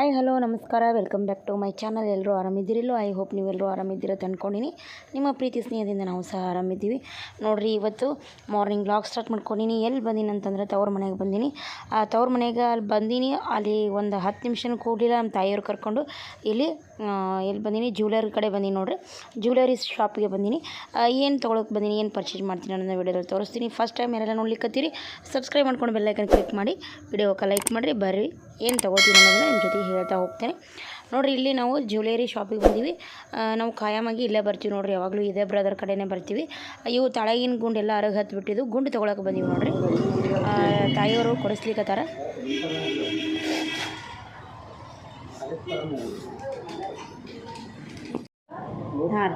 Hi, hello, ನಮಸ್ಕಾರ. Welcome back to my channel. ಎಲ್ಲರೂ ಆರಾಮಿದ್ದೀರಿಲ್ಲೋ? ಐ ಹೋಪ್ ನೀವೆಲ್ಲರೂ ಆರಾಮಿದ್ದೀರ ತಂದ್ಕೊಂಡಿನಿ ನಿಮ್ಮ ಪ್ರೀತಿ ಸ್ನೇಹದಿಂದ ನಾವು ಸಹ ಆರಾಮಿದ್ದೀವಿ. ನೋಡಿರಿ, ಇವತ್ತು ಮಾರ್ನಿಂಗ್ ಬ್ಲಾಗ್ ಸ್ಟಾರ್ಟ್ ಮಾಡ್ಕೊಂಡಿನಿ. ಎಲ್ಲಿ ಬಂದೀನಿ ಅಂತಂದ್ರೆ ತವ್ರ ಮನೆಗೆ ಬಂದೀನಿ. ಆ, ತವ್ರ ಮನೆಗೆ ಅಲ್ಲಿ ಬಂದೀನಿ. ಅಲ್ಲಿ ಒಂದು ಹತ್ತು ನಿಮಿಷನೂ ಕೂಡಲಿಲ್ಲ. ನಮ್ಮ ತಾಯಿಯವ್ರು ಕರ್ಕೊಂಡು ಇಲ್ಲಿ ಎಲ್ಲಿ ಬಂದೀನಿ? ಜ್ಯುವೆಲರಿ ಕಡೆ ಬಂದೀನಿ ನೋಡ್ರಿ. ಜ್ಯುವೆಲರಿ ಶಾಪಿಗೆ ಬಂದೀನಿ. ಏನು ತೊಗೊಳಕ್ಕೆ ಬಂದೀನಿ, ಏನು ಪರ್ಚೇಸ್ ಮಾಡ್ತೀನಿ ಅನ್ನೋದನ್ನ ವಿಡಿಯೋದಲ್ಲಿ ತೋರಿಸ್ತೀನಿ. ಫಸ್ಟ್ ಟೈಮ್ ಯಾರೆಲ್ಲ ನೋಡ್ಲಿಕ್ಕತ್ತೀರಿ ಸಬ್ಸ್ಕ್ರೈಬ್ ಮಾಡ್ಕೊಂಡು ಬೆಲ್ಲೈಕನ್ ಕ್ಲಿಕ್ ಮಾಡಿ ವಿಡಿಯೋಕ್ಕೆ ಲೈಕ್ ಮಾಡಿರಿ, ಬರ್ರಿ. ಏನು ತೊಗೋತೀನಿ ಅನ್ನೋದನ್ನ ನಿಮ್ಮ ಜೊತೆ ಹೇಳ್ತಾ ಹೋಗ್ತೇನೆ. ನೋಡಿರಿ, ಇಲ್ಲಿ ನಾವು ಜ್ಯುವೆಲರಿ ಶಾಪಿಗೆ ಬಂದೀವಿ. ನಾವು ಖಾಯಮಾಗಿ ಇಲ್ಲೇ ಬರ್ತೀವಿ ನೋಡ್ರಿ, ಯಾವಾಗಲೂ ಇದೇ ಬ್ರದರ್ ಕಡೆನೇ ಬರ್ತೀವಿ. ಇವು ತಳಗಿನ ಗುಂಡೆಲ್ಲ ಅರಗ ಹತ್ತು ಬಿಟ್ಟಿದ್ದು ಗುಂಡು ತೊಗೊಳಕ್ಕೆ ಬಂದೀವಿ ನೋಡ್ರಿ. ತಾಯಿಯವರು ಕೊಡಿಸ್ಲಿಕ್ಕತ್ತಾರ ಹಾಂ.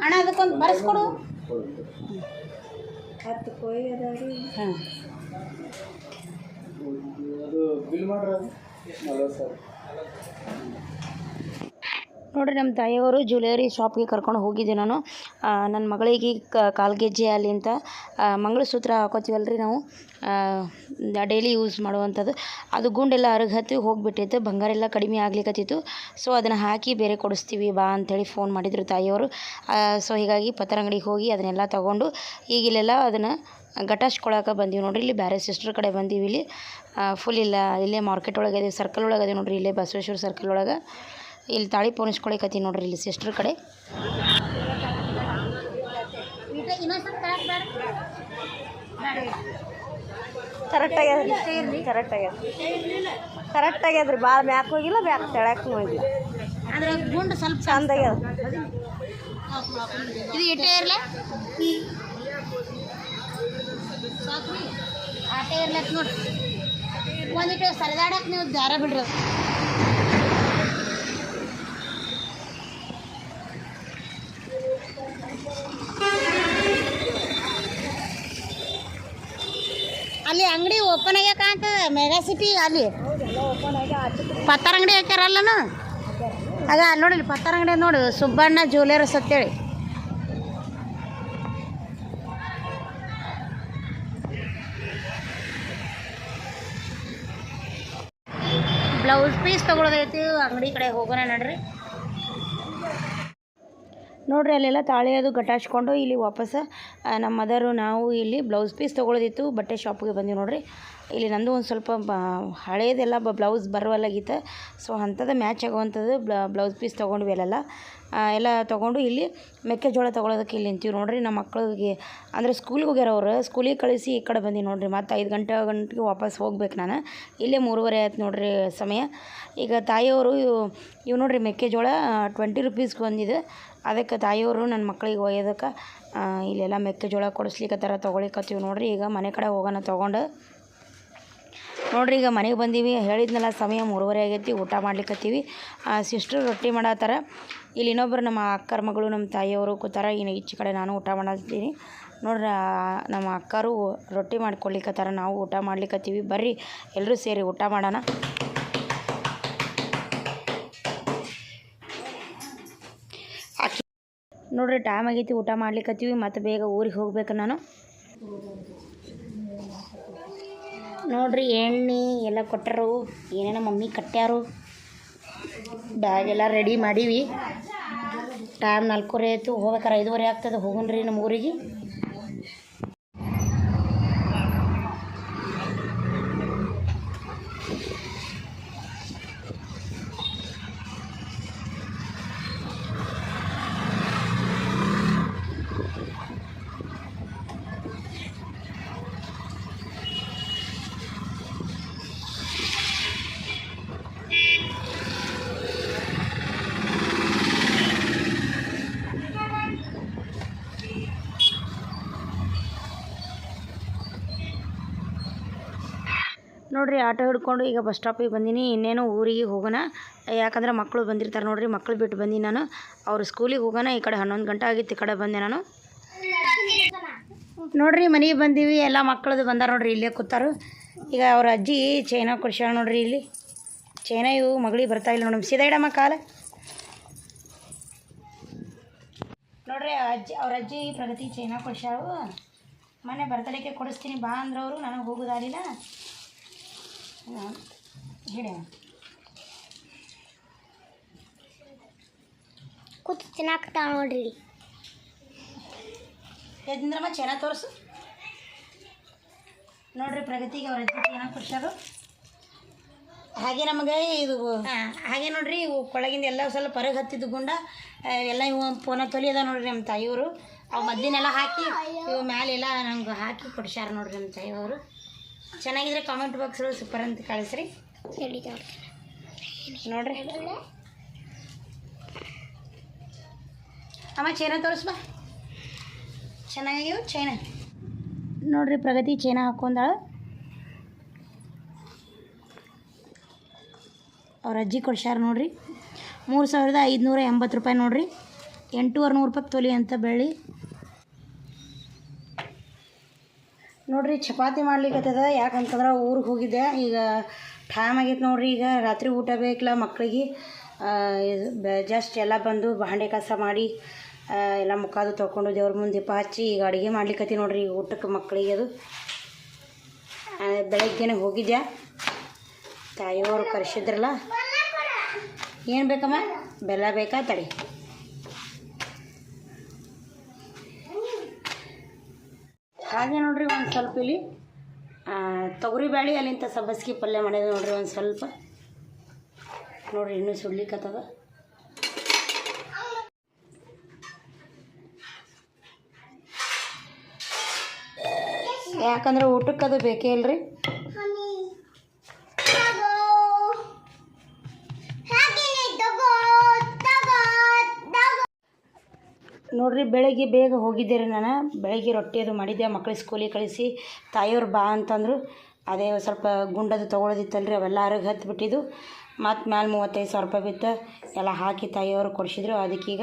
ಅಣ್ಣ ಅದಕ್ಕೊಂದು ಬರೆಸ್ಕೊಡು. ಹತ್ತು ಕೊಯ್ ಅದಾವ್ರಿ ಹಾಂ. ಅದು ಬಿಲ್ ಮಾಡ್ರಿ ನಲ್ವತ್ತು ಸಾವಿರ. ನೋಡಿರಿ ನಮ್ಮ ತಾಯಿಯವರು ಜ್ಯುವೆಲರಿ ಶಾಪ್ಗೆ ಕರ್ಕೊಂಡು ಹೋಗಿದ್ದೆ ನಾನು. ನನ್ನ ಮಗಳಿಗೆ ಕ ಕಾಲ್ಗೆಜ್ಜೆ ಅಲ್ಲಿ ಅಂತ ಮಂಗಳಸೂತ್ರ ಹಾಕೋತೀವಲ್ಲ ರೀ ನಾವು ಡೈಲಿ ಯೂಸ್ ಮಾಡುವಂಥದ್ದು. ಅದು ಗುಂಡೆಲ್ಲ ಅರಗ ಹತ್ತಿ ಹೋಗಿಬಿಟ್ಟಿತ್ತು, ಬಂಗಾರ ಎಲ್ಲ ಕಡಿಮೆ ಆಗ್ಲಿಕ್ಕತ್ತಿತ್ತು ಸೊ ಅದನ್ನು ಹಾಕಿ ಬೇರೆ ಕೊಡಿಸ್ತೀವಿ ಬಾ ಅಂಥೇಳಿ ಫೋನ್ ಮಾಡಿದರು ತಾಯಿಯವರು. ಸೊ ಹೀಗಾಗಿ ಪತ್ರಂಗಡಿಗೆ ಹೋಗಿ ಅದನ್ನೆಲ್ಲ ತೊಗೊಂಡು, ಈಗ ಇಲ್ಲೆಲ್ಲ ಅದನ್ನು ಗಟಾಶ್ಕೊಳಕ್ಕೆ ಬಂದೀವಿ ನೋಡಿರಿ. ಇಲ್ಲಿ ಬೇರೆ ಸಿಸ್ಟರ್ ಕಡೆ ಬಂದೀವಿ ಇಲ್ಲಿ. ಫುಲ್ ಇಲ್ಲ, ಇಲ್ಲೇ ಮಾರ್ಕೆಟ್ ಒಳಗೆ ಸರ್ಕಲ್ ಒಳಗೆ ಅದೇ ನೋಡ್ರಿ. ಇಲ್ಲೇ ಬಸವೇಶ್ವರ ಸರ್ಕಲ್ ಒಳಗೆ. ಇಲ್ಲಿ ತಾಳಿ ಪೋಣಿಸ್ಕೊಳಿಕತ್ತಿ ನೋಡ್ರಿ ಇಲ್ಲಿ ಸಿಸ್ಟರ್ ಕಡೆ. ಕರೆಕ್ಟ್ ಆಗ್ಯದ್ರಿ ಕರೆಕ್ಟ್ ಆಗ್ಯದ ಕರೆಕ್ಟ್ ಆಗ್ಯದ್ರಿ ಭಾಳ ಮ್ಯಾಕ್ ಹೋಗಿಲ್ಲ ಬ್ಯಾಕ್ ತೆಳಕ್ ಹೋಗಿಲ್ಲ. ಅಂದ್ರೆ ಗುಂಡು ಸ್ವಲ್ಪ ಚಂದ ಆಗ್ಯದ. ಇದು ಇಟ್ಟೇ ಇರಲ್ಲ ಆಟೇ ಇರ್ಲತ್ ನೋಡ್ರಿ. ಒಂದಿಟ್ಟು ಸರಿದಾಡಕ್ಕೆ ನೀವು ದಾರ ಬಿಡ್ರಿ ಅಲ್ಲಿ ಅಂಗಡಿ ಓಪನ್ ಆಗ್ಯಾಕ ಅಂತ ಮೆಗಾ ಸಿಟಿ ಅಲ್ಲಿ? ಪತ್ತಾರ ಅಂಗಡಿ ಹಾಕ್ಯಾರಲ್ಲನು ಅದ ಅಲ್ಲಿ ನೋಡಿ ಪತ್ತಾರ ಅಂಗಡಿ ನೋಡು, ಸುಬ್ಬಣ್ಣ ಜ್ಯುವೆಲರ್ಸ್ ಅಂತೇಳಿ. ಬ್ಲೌಸ್ ಪೀಸ್ ತೊಗೊಳೋದೈತಿ, ಅಂಗಡಿ ಕಡೆ ಹೋಗೋಣ ನಡ್ರಿ. ನೋಡ್ರಿ, ಅಲ್ಲೆಲ್ಲ ತಾಳಿ ಅದು ಗಟಾಚ್ಕೊಂಡು ಇಲ್ಲಿ ವಾಪಸ್ ನಮ್ಮ ಮದರು ನಾವು ಇಲ್ಲಿ ಬ್ಲೌಸ್ ಪೀಸ್ ತೊಗೊಳೋದಿತ್ತು, ಬಟ್ಟೆ ಶಾಪ್ಗೆ ಬಂದೀವಿ ನೋಡ್ರಿ. ಇಲ್ಲಿ ನಂದು ಒಂದು ಸ್ವಲ್ಪ ಬ ಹಳೇದೆಲ್ಲ ಬ್ಲೌಸ್ ಬರವಲ್ಲಾಗಿತ್ತು. ಸೊ ಅಂಥದ್ದು ಮ್ಯಾಚ್ ಆಗುವಂಥದ್ದು ಬ್ಲೌಸ್ ಪೀಸ್ ತೊಗೊಂಡ್ವಿ ಅಲ್ಲೆಲ್ಲ. ಎಲ್ಲ ತೊಗೊಂಡು ಇಲ್ಲಿ ಮೆಕ್ಕೆಜೋಳ ತೊಗೊಳೋದಕ್ಕೆ ಇಲ್ಲಿ ನಿಂತೀವಿ. ನೋಡಿರಿ ನಮ್ಮ ಮಕ್ಕಳಿಗೆ ಅಂದರೆ ಸ್ಕೂಲಿಗೆ ಹೋಗ್ಯಾರ ಅವ್ರು ಸ್ಕೂಲಿಗೆ ಕಳಿಸಿ ಈ ಕಡೆ ಬಂದೀನಿ ನೋಡಿರಿ. ಮತ್ತು ಐದು ಗಂಟೆ ಗಂಟೆಗೆ ವಾಪಸ್ ಹೋಗ್ಬೇಕು ನಾನು. ಇಲ್ಲೇ ಮೂರುವರೆ ಆಯ್ತು ನೋಡಿರಿ ಸಮಯ. ಈಗ ತಾಯಿಯವರು, ಇವು ನೋಡ್ರಿ ಮೆಕ್ಕೆಜೋಳ ಟ್ವೆಂಟಿ ರುಪೀಸ್ಗೆ ಬಂದಿದೆ. ಅದಕ್ಕೆ ತಾಯಿಯವರು ನನ್ನ ಮಕ್ಕಳಿಗೆ ಒಯ್ಯೋದಕ್ಕೆ ಇಲ್ಲೆಲ್ಲ ಮೆಕ್ಕೆಜೋಳ ಕೊಡಿಸ್ಲಿಕ್ಕತ್ತಾರ ತೊಗೊಳಿಕತ್ತೀವಿ ನೋಡಿರಿ. ಈಗ ಮನೆ ಕಡೆ ಹೋಗೋಣ ತೊಗೊಂಡು. ನೋಡ್ರಿ, ಈಗ ಮನೆಗೆ ಬಂದೀವಿ. ಹೇಳಿದ್ನಲ್ಲ, ಸಮಯ ಮೂರುವರೆ ಆಗೈತಿ, ಊಟ ಮಾಡ್ಲಿಕ್ಕತ್ತೀವಿ ಸಿಸ್ಟರ್ ರೊಟ್ಟಿ ಮಾಡತ್ತಾರ ಇಲ್ಲಿ ಇನ್ನೊಬ್ಬರು ನಮ್ಮ ಅಕ್ಕರ ಮಗಳು, ನಮ್ಮ ತಾಯಿಯವರು ಕೂತಾರ. ಇನ್ನು ಈಚೆ ಕಡೆ ನಾನು ಊಟ ಮಾಡತ್ತೀನಿ ನೋಡ್ರಿ ನಮ್ಮ ಅಕ್ಕರು ರೊಟ್ಟಿ ಮಾಡ್ಕೊಳ್ಲಿಕ್ಕತ್ತಾರ ನಾವು ಊಟ ಮಾಡ್ಲಿಕ್ಕತ್ತೀವಿ ಬರ್ರಿ ಎಲ್ಲರೂ ಸೇರಿ ಊಟ ಮಾಡೋಣ. ನೋಡ್ರಿ ಟೈಮ್ ಆಗೈತಿ, ಊಟ ಮಾಡ್ಲಿಕ್ಕತ್ತೀವಿ ಮತ್ತು ಬೇಗ ಊರಿಗೆ ಹೋಗ್ಬೇಕು ನಾನು. ನೋಡ್ರಿ ಎಣ್ಣೆ ಎಲ್ಲ ಕೊಟ್ಟರು ಏನೇನೋ ಮಮ್ಮಿ ಕಟ್ಟ್ಯಾರು ಬ್ಯಾಗ್ ಎಲ್ಲ ರೆಡಿ ಮಾಡೀವಿ. ಟೈಮ್ ನಾಲ್ಕೂವರೆ ಆಯಿತು. ಹೋಗ್ಬೇಕಾರೆ ಐದುವರೆ ಆಗ್ತದೆ. ಹೋಗೋಣ್ರಿ ನಮ್ಮ ಊರಿಗೆ ನೋಡ್ರಿ ಆಟೋ ಹಿಡ್ಕೊಂಡು ಈಗ ಬಸ್ ಸ್ಟಾಪಿಗೆ ಬಂದೀನಿ, ಇನ್ನೇನು ಊರಿಗೆ ಹೋಗೋಣ. ಯಾಕಂದ್ರೆ ಮಕ್ಕಳು ಬಂದಿರ್ತಾರೆ ನೋಡಿರಿ, ಮಕ್ಕಳು ಬಿಟ್ಟು ಬಂದೀನಿ ನಾನು. ಅವ್ರು ಸ್ಕೂಲಿಗೆ ಹೋಗೋಣ, ಈ ಕಡೆ ಹನ್ನೊಂದು ಗಂಟೆ ಆಗಿತ್ತು, ಈ ಕಡೆ ಬಂದೆ ನಾನು. ನೋಡ್ರಿ, ಮನೆಗೆ ಬಂದೀವಿ, ಎಲ್ಲ ಮಕ್ಕಳದು ಬಂದಾರ ನೋಡ್ರಿ, ಇಲ್ಲೇ ಕೂತಾರು. ಈಗ ಅವ್ರ ಅಜ್ಜಿ ಚೈನಾ ಕೊಡ್ಸ್ಯಾಳ ನೋಡ್ರಿ ಇಲ್ಲಿ. ಚೈನಾ ಇವು ಮಗಳಿಗೆ ಬರ್ತಾ ಇಲ್ಲ ನೋಡಿ ಸೀದಾ ಇಡಮ್ಮ ಕಾಲ. ನೋಡ್ರಿ ಅಜ್ಜಿ, ಅವ್ರ ಅಜ್ಜಿ ಪ್ರಗತಿ ಚೈನಾ ಕೊಡ್ಸ್ಯಾಳು. ಮನೆ ಬರ್ತಲಿಕ್ಕೆ ಕೊಡಿಸ್ತೀನಿ, ಬಾ ಅಂದ್ರವರು, ನನಗೆ ಹೋಗೋದಾಗಲಿಲ್ಲ. ಹೇಳಿ ಕೂತು ತಿನ್ನಾಕ್ತಾವ ನೋಡ್ರಿ. ಎದ್ದಿಂದ್ರಮ್ಮ ಚೆನ್ನಾಗಿ ತೋರಿಸು. ನೋಡ್ರಿ ಪ್ರಗತಿಗೆ ಅವ್ರ ಅಜ್ಜಿ ಚೆನ್ನಾಗಿ ಕೊಡ್ಸಾರು ಹಾಗೆ ನಮಗೆ ಇದು ಹಾಗೆ ನೋಡ್ರಿ ಇವು ಕೊಳಗಿಂದ ಎಲ್ಲ ಸ್ವಲ್ಪ ಹೊರಗೆ ಹತ್ತಿದ್ದು ಗುಂಡ ಎಲ್ಲ ಇವು ಪೋನ ತೊಲಿ ಅದ ನೋಡ್ರಿ ನಮ್ಮ ತಾಯಿಯವರು. ಅವು ಮದ್ದಿನೆಲ್ಲ ಹಾಕಿ ಇವು ಮ್ಯಾಲೆಲ್ಲ ನಂಗೆ ಹಾಕಿ ಕೊಡ್ಸ್ಯಾರ ನೋಡ್ರಿ ನಮ್ಮ ತಾಯಿಯವರು. ಚೆನ್ನಾಗಿದ್ರೆ ಕಾಮೆಂಟ್ ಬಾಕ್ಸ್ ಸೂಪರ್ ಅಂತ ಕಳಿಸ್ರಿ. ನೋಡ್ರಿ. ಅಮ್ಮ ಚೈನ ತೋರಿಸ್ಬಾ ಚೆನ್ನಾಗಿವು ಚೈನ? ನೋಡ್ರಿ ಪ್ರಗತಿ ಚೈನ ಹಾಕೊಂಡಾಳ. ಅವ್ರ ಅಜ್ಜಿ ಕೊಡ್ಸ್ಯಾರ ನೋಡ್ರಿ. ಮೂರು ಸಾವಿರದ ಐದುನೂರ ಎಂಬತ್ತು ರೂಪಾಯಿ ನೋಡ್ರಿ. ಎಂಟೂವರೆ ನೂರು ರೂಪಾಯಿ ತೊಲಿ ಅಂತ ಬೆಳ್ಳಿ. ನೋಡ್ರಿ, ಚಪಾತಿ ಮಾಡ್ಲಿಕ್ಕತ್ತದ ಯಾಕಂತಂದ್ರೆ ಊರಿಗೆ ಹೋಗಿದ್ದೆ. ಈಗ ಟೈಮ್ ಆಗೈತೆ ನೋಡ್ರಿ, ಈಗ ರಾತ್ರಿ ಊಟ ಬೇಕಲ್ಲ ಮಕ್ಕಳಿಗೆ ಜಸ್ಟ್ ಎಲ್ಲ ಬಂದು ಬಾಂಡೆ ಕಸ ಮಾಡಿ ಎಲ್ಲ ಮುಖಾದು ತೊಗೊಂಡು ದೇವ್ರ ಮುಂದೆ ದೀಪ ಹಚ್ಚಿ ಈಗ ಅಡುಗೆ ಮಾಡ್ಲಿಕ್ಕತ್ತಿ ನೋಡ್ರಿ, ಈಗ ಊಟಕ್ಕೆ ಮಕ್ಕಳಿಗೆ ಅದು. ಬೆಳಗ್ಗೆನೆ ಹೋಗಿದ್ದೆ ತಾಯಿಯವರು ಕರೆಸಿದ್ರಲ್ಲ? ಏನು ಬೇಕಮ್ಮ? ಬೆಲ್ಲ ಬೇಕಾ ತಡಿ? ಹಾಗೆ ನೋಡ್ರಿ ಒಂದು ಸ್ವಲ್ಪ ಇಲ್ಲಿ. ತೊಗರಿ ಬ್ಯಾಳಿ ಅಲ್ಲಿಂದ ಸಬ್ಬಸ್ಗಿ ಪಲ್ಯ ಮಾಡಿದೆ ನೋಡ್ರಿ ಒಂದು ಸ್ವಲ್ಪ. ನೋಡ್ರಿ ಇನ್ನೂ ಸುಡ್ಲಿಕ್ಕತ್ತದ ಯಾಕಂದ್ರೆ ಊಟಕ್ಕೆ ಬೇಕೇ ಇಲ್ರಿ. ನೋಡ್ರಿ, ಬೆಳಗ್ಗೆ ಬೇಗ ಹೋಗಿದ್ದೆ ರೀ ನಾನು. ಬೆಳಗ್ಗೆ ರೊಟ್ಟಿ ಅದು ಮಾಡಿದ್ದೆ ಮಕ್ಳು ಸ್ಕೂಲಿಗೆ ಕಳಿಸಿ. ತಾಯಿಯವ್ರು ಬಾ ಅಂತಂದರು. ಅದೇ ಸ್ವಲ್ಪ ಗುಂಡದು ತೊಗೊಳೋದಿತ್ತಲ್ರಿ, ಅವೆಲ್ಲ ಅರಗ ಹತ್ತು ಬಿಟ್ಟಿದ್ದು. ಮತ್ತು ಮ್ಯಾಲೆ ಮೂವತ್ತೈದು ಸಾವಿರ ರೂಪಾಯಿ ಬಿತ್ತು. ಎಲ್ಲ ಹಾಕಿ ತಾಯಿಯವರು ಕೊಡಿಸಿದ್ರು. ಅದಕ್ಕೀಗ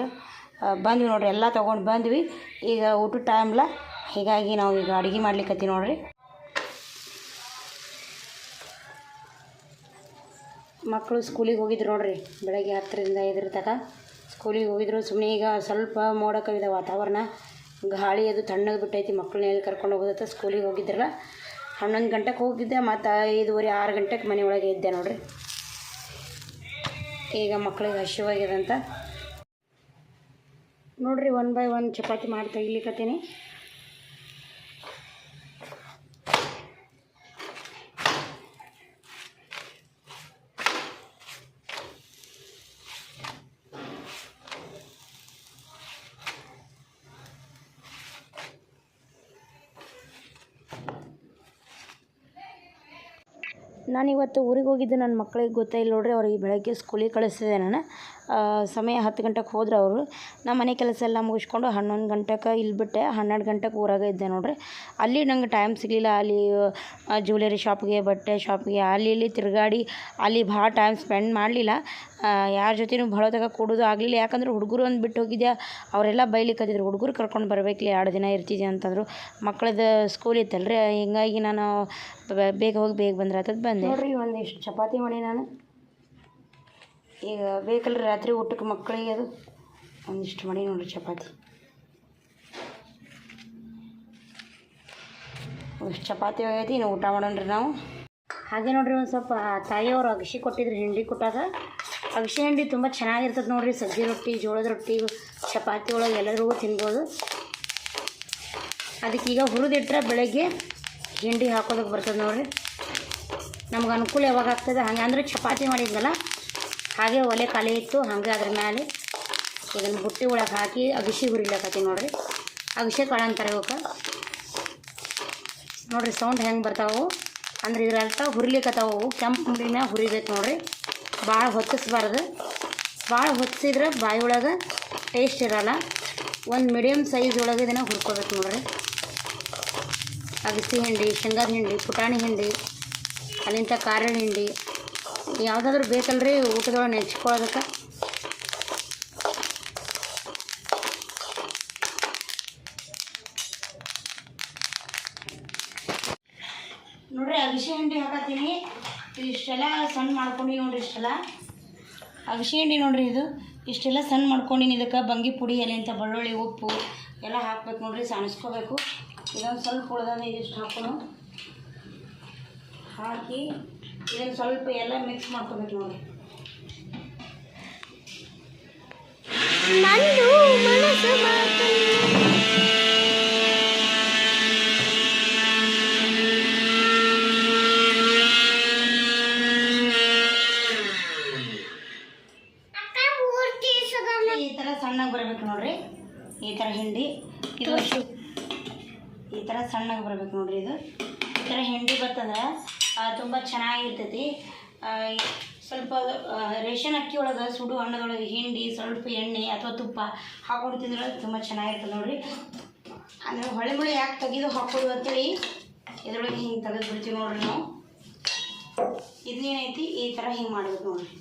ಬಂದ್ವಿ ನೋಡ್ರಿ, ಎಲ್ಲ ತೊಗೊಂಡು ಬಂದ್ವಿ. ಈಗ ಊಟದ ಟೈಮ್ಲ ಹೀಗಾಗಿ ನಾವು ಈಗ ಅಡುಗೆ ಮಾಡ್ಲಿಕ್ಕತ್ತಿ ನೋಡ್ರಿ. ಮಕ್ಕಳು ಸ್ಕೂಲಿಗೆ ಹೋಗಿದ್ರು ನೋಡ್ರಿ, ಬೆಳಗ್ಗೆ ಹತ್ತರಿಂದ ಐದರ ತನಕ ಸ್ಕೂಲಿಗೆ ಹೋಗಿದ್ರು ಸುಮ್ಮನೆ ಈಗ ಸ್ವಲ್ಪ ಮೋಡ ಕವಿದ ವಾತಾವರಣ ಗಾಳಿ ಅದು ತಣ್ಣಗೆ ಬಿಟ್ಟೈತಿ ಮಕ್ಕಳನ್ನ ಎಲ್ಲಿ ಕರ್ಕೊಂಡು ಹೋಗೋದತ್ತ? ಸ್ಕೂಲಿಗೆ ಹೋಗಿದ್ರಲ್ಲ, ಹನ್ನೊಂದು ಗಂಟೆಗೆ ಹೋಗಿದ್ದೆ, ಮತ್ತು ಐದುವರೆ, ಆರು ಗಂಟೆಗೆ ಮನೆ ಒಳಗೆ ಇದ್ದೆ ನೋಡ್ರಿ. ಈಗ ಮಕ್ಕಳಿಗೆ ಹಸಿವಾಗ್ಯದಂತ ನೋಡ್ರಿ ಒನ್ ಬೈ ಒನ್ ಚಪಾತಿ ಮಾಡಿ ತೆಗಿಲಿಕತ್ತೀನಿ ನಾನು ಇವತ್ತು ಊರಿಗೆ ಹೋಗಿದ್ದು ನನ್ನ ಮಕ್ಕಳಿಗೆ ಗೊತ್ತಾಯಿಲ್ಲ ನೋಡ್ರಿ ಅವ್ರಿಗೆ ಬೆಳಗ್ಗೆ ಸ್ಕೂಲಿಗೆ ಕಳಿಸಿದೆ ನಾನು. ಸಮಯ ಹತ್ತು ಗಂಟೆಗೆ ಹೋದ್ರೆ ಅವರು, ನಮ್ಮ ಮನೆ ಕೆಲಸ ಎಲ್ಲ ಮುಗಿಸ್ಕೊಂಡು ಹನ್ನೊಂದು ಗಂಟೆಗೆ ಇಲ್ಲಿ ಬಿಟ್ಟೆ ಹನ್ನೆರಡು ಗಂಟೆಗೆ ಊರಾಗ ಇದ್ದೆ ನೋಡ್ರಿ. ಅಲ್ಲಿ ನಂಗೆ ಟೈಮ್ ಸಿಗಲಿಲ್ಲ. ಅಲ್ಲಿ ಜ್ಯುವೆಲರಿ ಶಾಪ್ಗೆ ಬಟ್ಟೆ ಶಾಪ್ಗೆ ಅಲ್ಲಿ ಇಲ್ಲಿ ತಿರುಗಾಡಿ, ಅಲ್ಲಿ ಭಾಳ ಟೈಮ್ ಸ್ಪೆಂಡ್ ಮಾಡಲಿಲ್ಲ. ಯಾರ ಜೊತೆನೂ ಬಹಳ ಕೊಡೋದು ಆಗಲಿಲ್ಲ. ಯಾಕಂದ್ರೆ ಹುಡುಗರು ಒಂದು ಬಿಟ್ಟು ಹೋಗಿದ್ದೆ ಅವರೆಲ್ಲ ಬೈಲಿಕ್ಕತ್ತಿದ್ರು ಹುಡುಗರು ಕರ್ಕೊಂಡು ಬರಬೇಕಲಿ, ಎರಡು ದಿನ ಇರ್ತಿದ್ದೆ ಅಂತಂದರು. ಮಕ್ಕಳದ್ದು ಸ್ಕೂಲ್ ಇತ್ತಲ್ರಿ? ಹಿಂಗಾಗಿ ನಾನು ಬೇಗ ಹೋಗಿ ಬೇಗ ಬಂದ್ರೆ ಆತದ್ದು ಬಂದೆ. ನೋಡ್ರಿ, ಒಂದಿಷ್ಟು ಚಪಾತಿ ಮಾಡಿ ನಾನು. ಈಗ ಬೇಕಲ್ಲ ರಾತ್ರಿ ಊಟಕ್ಕೆ ಮಕ್ಕಳಿಗೆ ಅದು. ಒಂದಿಷ್ಟು ಮಾಡಿ ನೋಡಿರಿ ಚಪಾತಿ. ಅಷ್ಟು ಚಪಾತಿ ಆಗೈತಿ ಇನ್ನು ಊಟ ಮಾಡೋಣ ರೀ ನಾವು. ಹಾಗೆ ನೋಡ್ರಿ ಒಂದು ಸ್ವಲ್ಪ ತಾಯಿಯವರು ಅಗಸಿ ಕೊಟ್ಟಿದ್ರು ಹಿಂಡಿ ಕೊಟ್ಟಾಗ. ಅಗಸಿ ಹಿಂಡಿ ತುಂಬ ಚೆನ್ನಾಗಿರ್ತದೆ ನೋಡ್ರಿ, ಸಜ್ಜಿ ರೊಟ್ಟಿ, ಜೋಳದ ರೊಟ್ಟಿ, ಚಪಾತಿ ಒಳಗೆ ಎಲ್ಲರಿಗೂ ತಿನ್ಬೋದು. ಅದಕ್ಕೆ ಈಗ ಹುರಿದಿಟ್ರೆ ಬೆಳಗ್ಗೆ ಹಿಂಡಿ ಹಾಕೋದಕ್ಕೆ ಬರ್ತದೆ ನೋಡ್ರಿ. ನಮ್ಗೆ ಅನುಕೂಲ ಯಾವಾಗ ಆಗ್ತದೆ? ಹಾಗೆ ಅಂದರೆ ಚಪಾತಿ ಮಾಡಿದ್ನಲ್ಲ ಹಾಗೆ ಒಲೆ ಖಾಲಿ ಇತ್ತು ಹಾಗೆ ಅದ್ರ ಮೇಲೆ ಇದನ್ನು ಬುಟ್ಟಿ ಒಳಗೆ ಹಾಕಿ ಅಗಸಿ ಹುರಿಲಕತ್ತೀನಿ ನೋಡಿರಿ. ಅಗಸಿ ಕಾಳು ಅಂತಾರೆ ಇವಕ್ಕೆ ನೋಡಿರಿ ಸೌಂಡ್ ಹೆಂಗೆ ಬರ್ತಾವು. ಅಂದ್ರೆ ಇದ್ರ ಅರ್ಥ ಹುರಿಲಿಕ್ಕತ್ತಾವು ಕೆಂಪು ಮುಂದಿನ ಹುರಿಬೇಕು ನೋಡ್ರಿ. ಭಾಳ ಹೊತ್ತಿಸ್ಬಾರ್ದು. ಭಾಳ ಹೊತ್ತಿಸಿದ್ರೆ ಬಾಯಿ ಒಳಗೆ ಟೇಸ್ಟ್ ಇರಲ್ಲ. ಒಂದು ಮೀಡಿಯಮ್ ಸೈಜ್ ಒಳಗೆ ಇದನ್ನು ಹುರ್ಕೋಬೇಕು ನೋಡಿರಿ. ಅಗಸಿ ಹಿಂಡಿ, ಶೇಂಗಾದ ಹಿಂಡಿ, ಪುಟಾಣಿ ಹಿಂಡಿ ಅಲ್ಲಿಂದ ಕಾರಣ ಹಿಂಡಿ. ಯಾವುದಾದ್ರೂ ಬೇಕಲ್ರಿ ಊಟದೊಳಗೆ ನೆಚ್ಕೊಳ್ಳೋದಕ್ಕೆ ನೋಡ್ರಿ, ಅಗಸಿ ಹಿಂಡಿ ಹಾಕತ್ತೀನಿ. ಇಷ್ಟೆಲ್ಲ ಸಣ್ಣ ಮಾಡ್ಕೊಂಡು ನೋಡ್ರಿ ಇಷ್ಟೆಲ್ಲ. ಅಗಸಿ ಹಿಂಡಿ ನೋಡ್ರಿ ಇದು. ಇಷ್ಟೆಲ್ಲ ಸಣ್ಣ ಮಾಡ್ಕೊಂಡಿನಿ ಇದಕ್ಕೆ. ಬಂಗಿ ಪುಡಿ, ಎಲೆ ಅಂತ ಬೆಳ್ಳುಳ್ಳಿ, ಉಪ್ಪು ಎಲ್ಲ ಹಾಕ್ಬೇಕು ನೋಡ್ರಿ, ಸಾಣಿಸ್ಕೋಬೇಕು. ಇದೊಂದು ಸ್ವಲ್ಪ ಉಳ್ದಂದು ಇದಿಷ್ಟು ಹಾಕೋಣ. ಹಾಕಿ ಇದನ್ನು ಸ್ವಲ್ಪ ಎಲ್ಲ ಮಿಕ್ಸ್ ಮಾಡ್ಕೋಬೇಕು ನೋಡಿ. ಈ ಥರ ಸಣ್ಣಗೆ ಬರಬೇಕು ನೋಡ್ರಿ. ಈ ಥರ ಹಿಂಡಿ ಇದು ಈ ಥರ ಸಣ್ಣಗೆ ಬರಬೇಕು ನೋಡ್ರಿ ಇದು. ಈ ಥರ ಹಿಂಡಿ ಬರ್ತಂದ್ರೆ ತುಂಬ ಚೆನ್ನಾಗಿರ್ತೈತಿ. ಸ್ವಲ್ಪ ರೇಷನ್ ಅಕ್ಕಿ ಒಳಗೆ ಸುಡು ಹಣ್ಣುಗಳು ಹಿಂಡಿ, ಸ್ವಲ್ಪ ಎಣ್ಣೆ ಅಥವಾ ತುಪ್ಪ ಹಾಕೊಂಡು ತಿಂದ್ರೆ ತುಂಬ ಚೆನ್ನಾಗಿರ್ತದೆ ನೋಡಿರಿ. ಅಂದರೆ ಹೊಳೆ ಮುಳಿ ಯಾಕೆ ತೆಗೆದು ಹಾಕೋದು ಅಂತೇಳಿ ಇದ್ರೊಳಗೆ ಹಿಂಗೆ ತೆಗೆದು ಬಿಡ್ತೀವಿ ನೋಡ್ರಿ ನಾವು. ಇದನ್ನೇನೈತಿ ಈ ಥರ ಹಿಂಗೆ ಮಾಡ್ಬೇಕು ನೋಡ್ರಿ.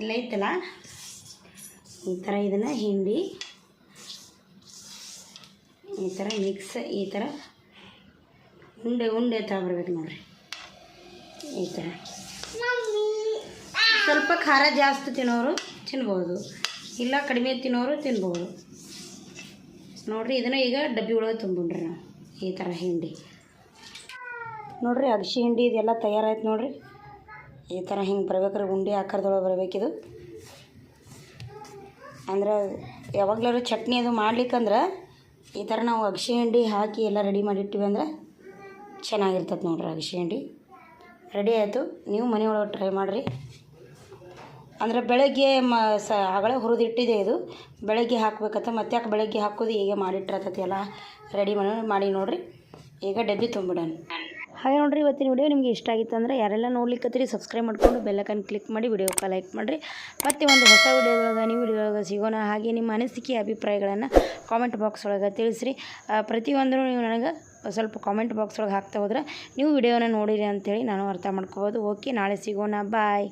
ಇಲ್ಲ, ಐತಲ್ಲ? ಈ ಥರ ಇದನ್ನು ಹಿಂಡಿ, ಈ ಥರ ಮಿಕ್ಸ್, ಈ ಥರ ಉಂಡೆ ಉಂಡೆ ತಗೊಬರ್ಬೇಕು ಬರ್ಬೇಕು ನೋಡ್ರಿ. ಈ ಥರ ಸ್ವಲ್ಪ ಖಾರ ಜಾಸ್ತಿ ತಿನ್ನೋರು ತಿನ್ಬೋದು. ಇಲ್ಲ ಕಡಿಮೆ ತಿನ್ನೋರು ತಿನ್ಬೋದು. ನೋಡ್ರಿ ಇದನ್ನು ಈಗ ಡಬ್ಬಿ ಒಳಗೆ ತುಂಬಿಡ್ರಿ ನಾವು. ಈ ಥರ ಹಿಂಡಿ. ನೋಡ್ರಿ ಅಗಸಿ ಹಿಂಡಿ ಇದೆಲ್ಲ ತಯಾರಾಯ್ತು ನೋಡ್ರಿ. ಈ ಥರ ಹಿಂಗೆ ಬರ್ಬೇಕಾದ್ರೆ ಉಂಡಿ ಆಕಾರದೊಳಗೆ ಬರಬೇಕಿದು. ಅಂದ್ರೆ ಯಾವಾಗ್ಲಾರು ಚಟ್ನಿ ಅದು ಮಾಡ್ಲಿಕ್ಕಂದ್ರೆ ಈ ಥರ ನಾವು ಅಗಸಿ ಹಿಂಡಿ ಹಾಕಿ ಎಲ್ಲ ರೆಡಿ ಮಾಡಿಟ್ಟಿವಿ ಅಂದ್ರೆ ಚೆನ್ನಾಗಿರ್ತದೆ ನೋಡ್ರಿ ಅಗಸಿ ಹಿಂಡಿ. ರೆಡಿ ಆಯಿತು. ನೀವು ಮನೆ ಒಳಗೆ ಟ್ರೈ ಮಾಡಿರಿ. ಅಂದರೆ ಬೆಳಗ್ಗೆ ಮ, ಸ, ಆಗಲೇ ಹುರಿದಿಟ್ಟಿದೆ ಇದು. ಬೆಳಗ್ಗೆ ಹಾಕ್ಬೇಕಂತ ಮತ್ತೆ ಯಾಕೆ ಬೆಳಗ್ಗೆ ಹಾಕೋದು ಈಗ ಮಾಡಿಟ್ಟಿರತ್ತೈತಿ ಎಲ್ಲ ರೆಡಿ ಮಾಡಿ ಮಾಡಿ ನೋಡಿರಿ. ಈಗ ಡಬ್ಬಿ ತುಂಬಿಡೋಣ. ಹಾಗೆ ನೋಡಿರಿ, ಇವತ್ತಿನ ವಿಡಿಯೋ ನಿಮಗೆ ಇಷ್ಟ ಆಗಿತ್ತು ಅಂದರೆ ಯಾರೆಲ್ಲ ನೋಡ್ಲಿಕ್ಕತ್ತೀರಿ ಸಬ್ಸ್ಕ್ರೈಬ್ ಮಾಡ್ಕೊಂಡು ಬೆಲ್ಲಕನ್ ಕ್ಲಿಕ್ ಮಾಡಿ ವಿಡಿಯೋಕ್ಕೆ ಲೈಕ್ ಮಾಡಿರಿ. ಮತ್ತೆ ಒಂದು ಹೊಸ ವಿಡಿಯೋದೊಳಗೆ ನೀವು ವಿಡಿಯೋದೊಳಗೆ ಸಿಗೋಣ. ಹಾಗೆ ನಿಮ್ಮ ಅನಿಸಿಕೆ, ಅಭಿಪ್ರಾಯಗಳನ್ನು ಕಾಮೆಂಟ್ ಬಾಕ್ಸ್ ಒಳಗೆ ತಿಳಿಸ್ರಿ. ಪ್ರತಿಯೊಂದರೂ ನೀವು ನನಗೆ ಸ್ವಲ್ಪ ಕಾಮೆಂಟ್ ಬಾಕ್ಸ್ ಒಳಗೆ ಹಾಕ್ತಾ ಹೋದ್ರೆ ನೀವು ವಿಡಿಯೋನ ನೋಡಿರಿ ಅಂತೇಳಿ ನಾನು ಅರ್ಥ ಮಾಡ್ಕೋಬೋದು. ಓಕೆ ನಾಳೆ ಸಿಗೋಣ. ಬಾಯ್